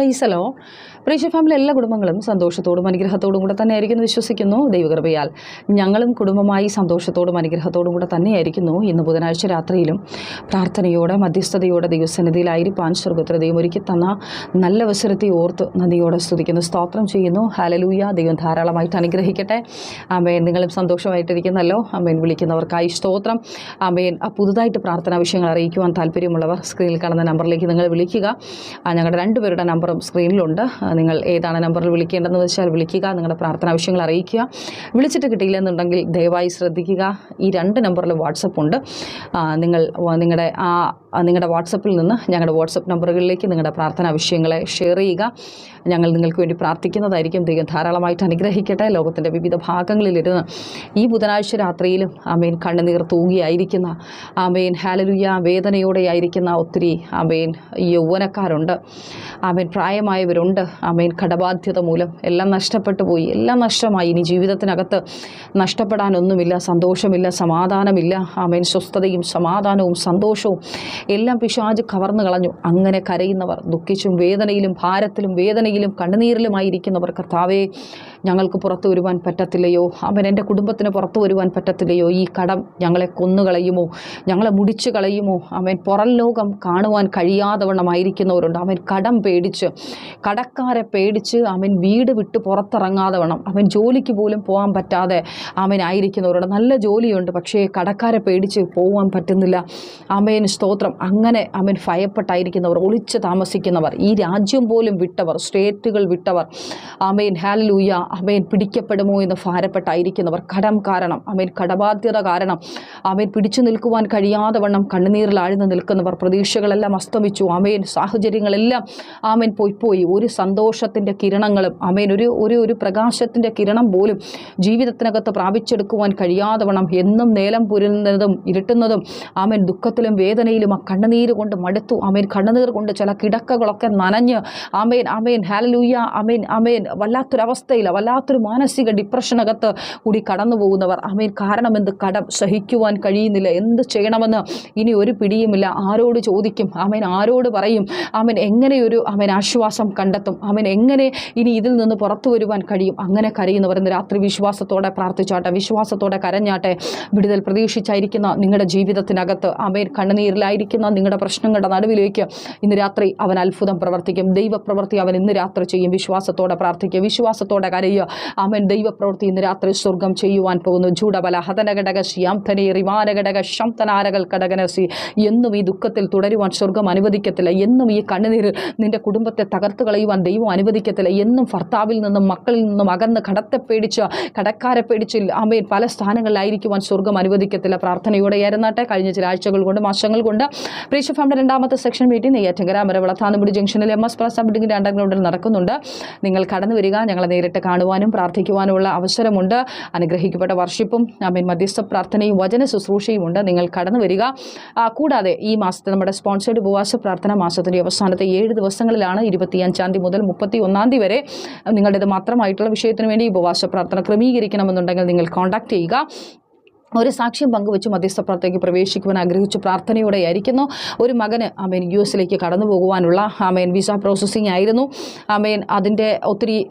പ്രൈസലോ പ്രേക്ഷ ഫാമിലെ എല്ലാ കുടുംബങ്ങളും സന്തോഷത്തോടും അനുഗ്രഹത്തോടും കൂടെ തന്നെ ആയിരിക്കുന്നു വിശ്വസിക്കുന്നു. ദൈവകൃപയാൽ ഞങ്ങളും കുടുംബമായി സന്തോഷത്തോടും അനുഗ്രഹത്തോടും കൂടെ തന്നെയായിരിക്കുന്നു. ഇന്ന് ബുധനാഴ്ച രാത്രിയിലും പ്രാർത്ഥനയോടെ മധ്യസ്ഥതയോടെ ദൈവസന്നിധിയിലായിരിക്കാൻ സ്വർഗത്തിൽ ദൈവം ഒരുക്കി തന്ന നല്ല അവസരത്തെ ഓർത്ത് നന്ദിയോടെ സ്തുതിക്കുന്നു. സ്തോത്രം ചെയ്യുന്നു. ഹാലലൂയ ദൈവം ധാരാളമായിട്ട് അനുഗ്രഹിക്കട്ടെ. അമ്മയൻ നിങ്ങളും സന്തോഷമായിട്ടിരിക്കുന്നല്ലോ. അമ്മയൻ വിളിക്കുന്നവർക്കായി സ്തോത്രം. അമ്മയൻ പുതുതായിട്ട് പ്രാർത്ഥനാ വിഷയങ്ങൾ അറിയിക്കുവാൻ താല്പര്യമുള്ളവർ സ്ക്രീനിൽ കാണുന്ന നമ്പറിലേക്ക് നിങ്ങൾ വിളിക്കുക. ഞങ്ങളുടെ രണ്ടുപേരുടെ നമ്പറും സ്ക്രീനിലുണ്ട്. നിങ്ങൾ ഏതാണ് നമ്പറിൽ വിളിക്കേണ്ടതെന്ന് വെച്ചാൽ വിളിക്കുക നിങ്ങളുടെ പ്രാർത്ഥന ആവശ്യങ്ങൾ അറിയിക്കുക. വിളിച്ചിട്ട് കിട്ടിയില്ലെന്നുണ്ടെങ്കിൽ ദയവായി ശ്രദ്ധിക്കുക. ഈ രണ്ട് നമ്പറിൽ വാട്സപ്പ് ഉണ്ട്. നിങ്ങൾ നിങ്ങളുടെ ആ നിങ്ങളുടെ വാട്സപ്പിൽ നിന്ന് ഞങ്ങളുടെ വാട്സപ്പ് നമ്പറുകളിലേക്ക് നിങ്ങളുടെ പ്രാർത്ഥന വിഷയങ്ങളെ ഷെയർ ചെയ്യുക. ഞങ്ങൾ നിങ്ങൾക്ക് വേണ്ടി പ്രാർത്ഥിക്കുന്നതായിരിക്കും. ദൈവം ധാരാളമായിട്ട് അനുഗ്രഹിക്കട്ടെ. ലോകത്തിന്റെ വിവിധ ഭാഗങ്ങളിലിരുന്ന് ഈ ബുധനാഴ്ച രാത്രിയിലും ആമേൻ കണ്ണുനീർ തൂങ്ങിയായിരിക്കുന്ന ആമേൻ ഹാലലുയ വേദനയോടെയായിരിക്കുന്ന ഒത്തിരി ആമേൻ യൗവനക്കാരുണ്ട്. ആമേൻ പ്രായമായവരുണ്ട്. ആമേൻ. കടബാധ്യത മൂലം എല്ലാം നഷ്ടപ്പെട്ടു പോയി. എല്ലാം നഷ്ടമായി. ഇനി ജീവിതത്തിനകത്ത് നഷ്ടപ്പെടാനൊന്നുമില്ല സന്തോഷമില്ല സമാധാനമില്ല. ആമേൻ. സ്വസ്ഥതയും സമാധാനവും സന്തോഷവും എല്ലാം പിശാജ് കവർന്നു കളഞ്ഞു. അങ്ങനെ കരയുന്നവർ ദുഃഖിച്ചും വേദനയിലും ഭാരത്തിലും വേദനയിലും കണ്ണുനീരിലുമായിരിക്കുന്നവർ കർത്താവേ ഞങ്ങൾക്ക് പുറത്തു വരുവാൻ പറ്റത്തില്ലയോ? അവൻ എന്റെ കുടുംബത്തിന് പുറത്തു വരുവാൻ പറ്റത്തില്ലയോ? ഈ കടം ഞങ്ങളെ കൊന്നുകളയുമോ ഞങ്ങളെ മുടിച്ചു കളയുമോ? അവൻ പുറം ലോകം കാണുവാൻ കഴിയാതവണ്ണമായിരിക്കുന്നവരുണ്ട് അവൻ കടം പേടിച്ച് കടക്കാരെ പേടിച്ച് അവൻ വീട് വിട്ട് പുറത്തിറങ്ങാതെ വേണം അവൻ ജോലിക്ക് പോലും പോകാൻ പറ്റാതെ അവൻ ആയിരിക്കുന്നവരുണ്ട് നല്ല ജോലിയുണ്ട് പക്ഷേ കടക്കാരെ പേടിച്ച് പോകാൻ പറ്റുന്നില്ല. അമേൻ സ്തോത്രം. അങ്ങനെ അവൻ ഭയപ്പെട്ടായിരിക്കുന്നവർ ഒളിച്ച് താമസിക്കുന്നവർ ഈ രാജ്യം പോലും വിട്ടവർ സ്റ്റേറ്റുകൾ വിട്ടവർ. അമേൻ. ഹാലലൂയ അമേൻ പിടിക്കപ്പെടുമോ എന്ന് ഭാരപ്പെട്ടായിരിക്കുന്നവർ കടം കാരണം അമേൻ കടബാധ്യത കാരണം. അമേൻ പിടിച്ചു നിൽക്കുവാൻ കഴിയാതെ വണ്ണം കണ്ണുനീരിൽ ആഴ്ന്നു നിൽക്കുന്നവർ പ്രതീക്ഷകളെല്ലാം അസ്തമിച്ചു. അമേൻ സാഹചര്യങ്ങളെല്ലാം ആമേൻ പോയി പോയി. ഒരു സന്തോഷത്തിന്റെ കിരണങ്ങളും അമേൻ ഒരു ഒരു ഒരു പ്രകാശത്തിന്റെ കിരണം പോലും ജീവിതത്തിനകത്ത് പ്രാപിച്ചെടുക്കുവാൻ കഴിയാതെ വണ്ണം എന്നും നേലം പുരുന്നതും ഇരുട്ടുന്നതും ആമേൻ ദുഃഖത്തിലും വേദനയിലും ആ കണ്ണുനീര് കൊണ്ട് മടുത്തു. അമേൻ കണ്ണുനീർ കൊണ്ട് ചില കിടക്കകളൊക്കെ നനഞ്ഞ് ആമേൻ ആമേൻ ഹാലലൂയ അമേൻ ആമേൻ വല്ലാത്തൊരവസ്ഥയിൽ വല്ലാത്തൊരു മാനസിക ഡിപ്രഷനകത്ത് കൂടി കടന്നു പോകുന്നവർ. അമീൻ കാരണം എന്ത്? കടം സഹിക്കുവാൻ കഴിയുന്നില്ല. എന്ത് ചെയ്യണമെന്ന് ഇനി ഒരു പിടിയുമില്ല. ആരോട് ചോദിക്കും? ആമേൻ ആരോട് പറയും? ആമേൻ എങ്ങനെയൊരു ആമേൻ ആശ്വാസം കണ്ടെത്തും? ആമേൻ എങ്ങനെ ഇനി ഇതിൽ നിന്ന് പുറത്തു വരുവാൻ കഴിയും? അങ്ങനെ കരയുന്നവർ ഇന്ന് രാത്രി വിശ്വാസത്തോടെ പ്രാർത്ഥിച്ചാട്ടെ വിശ്വാസത്തോടെ കരഞ്ഞാട്ടെ വിടുതൽ പ്രതീക്ഷിച്ചായിരിക്കുന്ന നിങ്ങളുടെ ജീവിതത്തിനകത്ത് ആമേൻ കണ്ണുനീരിലായിരിക്കുന്ന നിങ്ങളുടെ പ്രശ്നങ്ങളുടെ നടുവിലേക്ക് ഇന്ന് രാത്രി അവൻ അത്ഭുതം പ്രവർത്തിക്കും. ദൈവപ്രവൃത്തി അവൻ ഇന്ന് രാത്രി ചെയ്യും. വിശ്വാസത്തോടെ പ്രാർത്ഥിക്കും വിശ്വാസത്തോടെ കരയുക അമൻ ദൈവപ്രവൃത്തി ഇന്ന് രാത്രി സ്വർഗം ചെയ്യുവാൻ പോകുന്നു. ജൂഡബല ഹതനഘടക ശ്യാംധനെ റിമാനഘടക ശംതനാരകൾ കടകനസി. എന്നും ഈ ദുഃഖത്തിൽ തുടരുവാൻ സ്വർഗം അനുവദിക്കത്തില്ല. എന്നും ഈ കണ്ണുനീരിൽ നിന്റെ കുടുംബത്തെ തകർത്ത് കളയുവാൻ ദൈവം അനുവദിക്കത്തില്ല. എന്നും ഭർത്താവിൽ നിന്നും മക്കളിൽ നിന്നും അകന്ന് കടത്തെ പേടിച്ച് കടക്കാരെ പേടിച്ച് അമ്മയിൽ പല സ്ഥാനങ്ങളിലായിരിക്കുവാൻ സ്വർഗം അനുവദിക്കത്തില്ല. പ്രാർത്ഥനയോടെ ആയിരുന്നാട്ടെ കഴിഞ്ഞ ചില ആഴ്ചകൾ കൊണ്ട് മാസങ്ങൾ കൊണ്ട്. പ്രീഷ ഫാമിന്റെ രണ്ടാമത്തെ സെക്ഷൻ മീറ്റിംഗ് നെയ്യാറ്റങ്കര മരവിള താന്നുമുടി ജംഗ്ഷനിൽ എം എസ് പ്ലസ് ബിൽഡിംഗിന്റെ അണ്ടർഗ്രൗണ്ടിൽ നടക്കുന്നുണ്ട്. നിങ്ങൾ കടന്നു വരിക. ഞങ്ങളെ നേരിട്ട് കാണുവാനും പ്രാർത്ഥിക്കുവാനുമുള്ള അവസരമുണ്ട്. അനുഗ്രഹിക്കപ്പെട്ട വർഷിപ്പും അമീൻ മധ്യസ്ഥ പ്രാർത്ഥനയും വചന ശുശ്രൂഷയും ഉണ്ട്. നിങ്ങൾ കടന്നു വരിക. കൂടാതെ ഈ മാസത്തെ നമ്മുടെ സ്പോൺസേഡ് ഉപവാസ പ്രാർത്ഥന മാസത്തിന്റെ അവസാനത്തെ ഏഴ് ദിവസങ്ങളിലാണ് ഇരുപത്തിയഞ്ചാം തീയതി മുതൽ മുപ്പത്തി ഒന്നാം തീയതി വരെ നിങ്ങളുടേത് മാത്രമായിട്ടുള്ള വിഷയത്തിന് വേണ്ടി ഉപവാസ പ്രാർത്ഥന ക്രമീകരിക്കണമെന്നുണ്ടെങ്കിൽ നിങ്ങൾ കോൺടാക്ട് ചെയ്യുക. ഒരു സാക്ഷ്യം പങ്കുവെച്ച് മധ്യസ്ഥ പ്രാർത്ഥനയ്ക്ക് പ്രവേശിക്കുവാൻ ആഗ്രഹിച്ചു പ്രാർത്ഥനയോടെ ആയിരിക്കുന്നു ഒരു മകന് ആമേൻ യു എസിലേക്ക് കടന്നു പോകുവാനുള്ള ആമേൻ വിസ പ്രോസസ്സിംഗ് ആയിരുന്നു. ആമേൻ അതിന്റെ ഒത്തിരി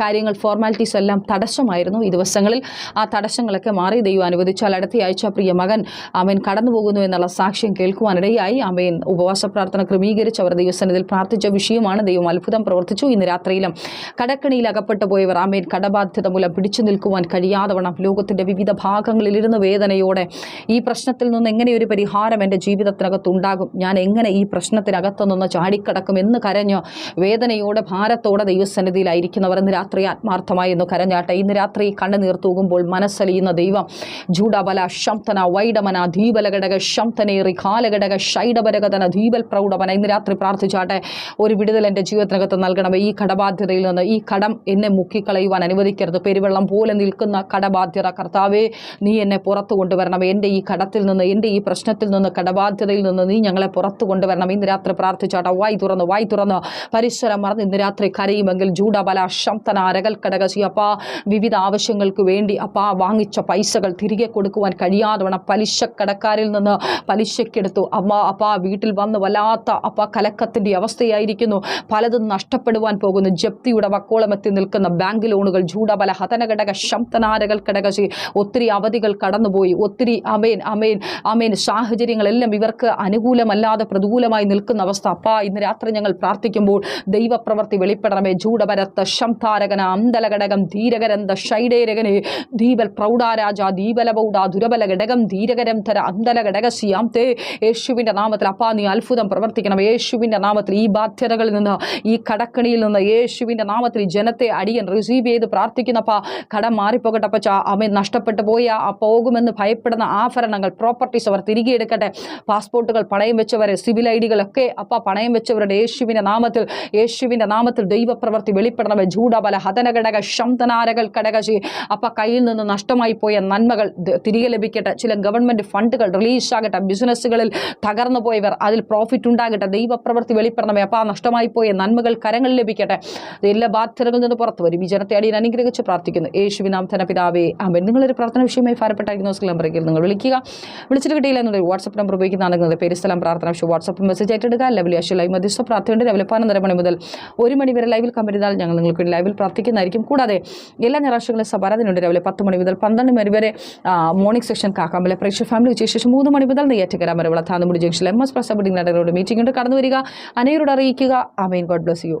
കാര്യങ്ങൾ ഫോർമാലിറ്റീസ് എല്ലാം തടസ്സമായിരുന്നു ഈ ദിവസങ്ങളിൽ. ആ തടസ്സങ്ങളൊക്കെ മാറി ദൈവം അനുവദിച്ചാൽ അടുത്തയാഴ്ച പ്രിയ മകൻ ആമേൻ കടന്നു പോകുന്നു എന്നുള്ള സാക്ഷ്യം കേൾക്കുവാനിടയായി. ആമേൻ ഉപവാസ പ്രാർത്ഥന ക്രമീകരിച്ച് അവർ ദൈവസന്നിധിയിൽ പ്രാർത്ഥിച്ച വിഷയമാണ്. ദൈവം അത്ഭുതം പ്രവർത്തിച്ചു. ഇന്ന് രാത്രിയിലും കടക്കണിയിൽ അകപ്പെട്ടു പോയവർ ആമേൻ കടബാധ്യത മൂലം പിടിച്ചു നിൽക്കുവാൻ കഴിയാതെ വണ്ണം ലോകത്തിന്റെ വിവിധ ഭാഗങ്ങളിൽ ഇരുന്ന് വേദനയോടെ ഈ പ്രശ്നത്തിൽ നിന്ന് എങ്ങനെ ഒരു പരിഹാരം എന്റെ ജീവിതത്തിനകത്തുണ്ടാകും? ഞാൻ എങ്ങനെ ഈ പ്രശ്നത്തിനകത്തു നിന്ന് ചാടിക്കടക്കും എന്ന് കരഞ്ഞ് വേദനയോടെ ഭാരത്തോടെ ദൈവസന്നിധിയിലായിരിക്കുന്നവർ ഇന്ന് രാത്രി ആത്മാർത്ഥമായി എന്ന് കരഞ്ഞാട്ടെ ഇന്ന് രാത്രി കണ്ണുനീർ തൂകുമ്പോൾ മനസ്സലിയുന്ന ദൈവം ജൂഡബല ശംതന വൈഡമന ധീപലഘടക ശംതനേറി കാലഘടക ഷൈഡപരകതന ധീബൽ പ്രൗഢമന ഇന്ന് രാത്രി പ്രാർത്ഥിച്ചാട്ടെ ഒരു വിടുതൽ എന്റെ ജീവിതത്തിനകത്ത് നൽകണമേ. ഈ കടബാധ്യതയിൽ നിന്ന് ഈ കടം എന്നെ മുക്കിക്കളയുവാൻ അനുവദിക്കരുത്. പെരുവെള്ളം പോലെ നിൽക്കുന്ന കടബാധ്യത. കർത്താവേ നീ എന്നെ എന്നെ പുറത്തു കൊണ്ടുവരണം. എന്റെ ഈ കടത്തിൽ നിന്ന് എന്റെ ഈ പ്രശ്നത്തിൽ നിന്ന് കടബാധ്യതയിൽ നിന്ന് നീ ഞങ്ങളെ പുറത്തു കൊണ്ടുവരണം. ഇന്ന് രാത്രി പ്രാർത്ഥിച്ചോട്ടെ വായി തുറന്ന് വായി തുറന്ന്. പരിസരം മറന്ന് ഇന്ന് രാത്രി കരയുമെങ്കിൽ ജൂഡബല ശംതന അരകൽ കടകശി അപ്പാ വിവിധ ആവശ്യങ്ങൾക്ക് വേണ്ടി അപ്പാ വാങ്ങിച്ച പൈസകൾ തിരികെ കൊടുക്കുവാൻ കഴിയാതെ വേണം പലിശ കടക്കാരിൽ നിന്ന് പലിശക്കെടുത്തു. അമ്മ അപ്പാ വീട്ടിൽ വന്ന് വല്ലാത്ത അപ്പാ കലക്കത്തിന്റെ അവസ്ഥയായിരിക്കുന്നു. പലതും നഷ്ടപ്പെടുവാൻ പോകുന്നു. ജപ്തിയുടെ വക്കോളമെത്തി നിൽക്കുന്ന ബാങ്ക് ലോണുകൾ ജൂഡബല ഹതനഘടക ശംതനാരകൾ ഒത്തിരി അവധികൾ കടന്നുപോയി. ഒത്തിരി അമേൻ അമേൻ അമേൻ. സാഹചര്യങ്ങളെല്ലാം ഇവർക്ക് അനുകൂലമല്ലാതെ പ്രതികൂലമായി നിൽക്കുന്ന അവസ്ഥ. അപ്പാ ഇന്ന് രാത്രി ഞങ്ങൾ പ്രാർത്ഥിക്കുമ്പോൾ ദൈവപ്രവർത്തി വെളിപ്പെടണമേ. ജൂഡപരത്ത ശംതാരകന അന്തലഘടകം ധീരകരന്ത ഷൈഡേരകനെ ദീപൽ പ്രൗഢാരാജ ദീപലബൗഡ ദുരബല ഘടകം ധീരകരം തര അന്തല ഘടകസിയാം തേ യേശുവിന്റെ നാമത്തിൽ അപ്പാ നീ അത്ഭുതം പ്രവർത്തിക്കണം. യേശുവിന്റെ നാമത്തിൽ ഈ ബാധ്യതകളിൽ നിന്ന് ഈ കടക്കണിയിൽ നിന്ന് യേശുവിന്റെ നാമത്തിൽ ജനത്തെ അടിയൻ റിസീവ് ചെയ്ത് പ്രാർത്ഥിക്കുന്നപ്പാ. കടം മാറിപ്പോകട്ടെ അപ്പച്ച അവൻ നഷ്ടപ്പെട്ടു പോയ ആ പോകുമെന്ന് ഭയപ്പെടുന്ന ആഭരണങ്ങൾ പ്രോപ്പർട്ടീസ് അവർ തിരികെ എടുക്കട്ടെ. പാസ്പോർട്ടുകൾ പണയം വെച്ചവരെ സിവിൽ ഐ ഡികളൊക്കെ അപ്പ പണയം വെച്ചവരുടെ യേശുവിന്റെ നാമത്തിൽ യേശുവിന്റെ നാമത്തിൽ ദൈവപ്രവർത്തി വെളിപ്പെടണമേ ജൂഡബല ഹതനഘടക ശംതനാരകൾ കടകശി അപ്പ കയ്യിൽ നിന്ന് നഷ്ടമായി പോയ നന്മകൾ തിരികെ ലഭിക്കട്ടെ. ചില ഗവൺമെന്റ് ഫണ്ടുകൾ റിലീസ് റിലീസാകട്ടെ ബിസിനസ്സുകളിൽ തകർന്നു പോയവർ അതിൽ പ്രോഫിറ്റ് ഉണ്ടാകട്ടെ. ദൈവപ്രവർത്തി വെളിപ്പെടണമേ അപ്പ നഷ്ടമായി പോയ നന്മകൾ കരങ്ങൾ ലഭിക്കട്ടെ. എല്ലാ ബാധ്യതകളിൽ നിന്ന് പുറത്തു വരും. ഈ ജനത്തെ അടിയിൽ അനുഗ്രഹിച്ച് പ്രാർത്ഥിക്കുന്നു. യേശുവിനാം ധന പിതാവേ ആമേൻ. നിങ്ങളൊരു പ്രാർത്ഥന വിഷയമായി ഭാരപ്പെട്ടായിരിക്കുന്ന ഡയഗ്നോസ്റ്റിക് നമ്പറേക്ക് നിങ്ങൾ വിളിക്കുക. വിളിച്ചിട്ട് കിട്ടിയില്ല എന്നുണ്ടെങ്കിൽ വാട്സപ്പ് നമ്പർ ഉപയോഗിക്കുന്നതാണെങ്കിൽ പേര് സ്ഥലം പ്രാർത്ഥന പക്ഷേ വാട്സപ്പ് മെസ്സേജ് ആയിട്ട് എടുക്കുക ലൈവ് അശ്വ ലൈവ് മധ്യസ്ഥ പ്രാർത്ഥനയുണ്ട് രാവിലെ പതിനൊന്നര മണി മുതൽ ഒരു മണി വരെ ലൈവിൽ കമ്പനിതാൽ ഞങ്ങൾ നിങ്ങൾക്ക് ലൈവിൽ പ്രാർത്ഥിക്കുന്നതായിരിക്കും. കൂടാതെ എല്ലാ ഞായറാഴ്ചകളിലും സഭാരാധനയുണ്ട് രാവിലെ പത്ത് മണി മുതൽ പന്ത്രണ്ട് മണി വരെ മോർണിംഗ് സെക്ഷൻ കാക്കാമ്പലെ പ്രേക്ഷക ഫാമിലി ഉച്ചയ്ക്ക് ശേഷം മൂന്ന് മണി മുതൽ നെയ്യാറ്റക്കര മരവിള താന്നുമുടി ജംഗ്ഷനിൽ എം എസ് പ്രസബിഡിംഗ് നടകളോട് മീറ്റിംഗ് ഉണ്ട് കടന്നു വരിക. അനേരോട് അറിയിക്കുക. Amen God bless you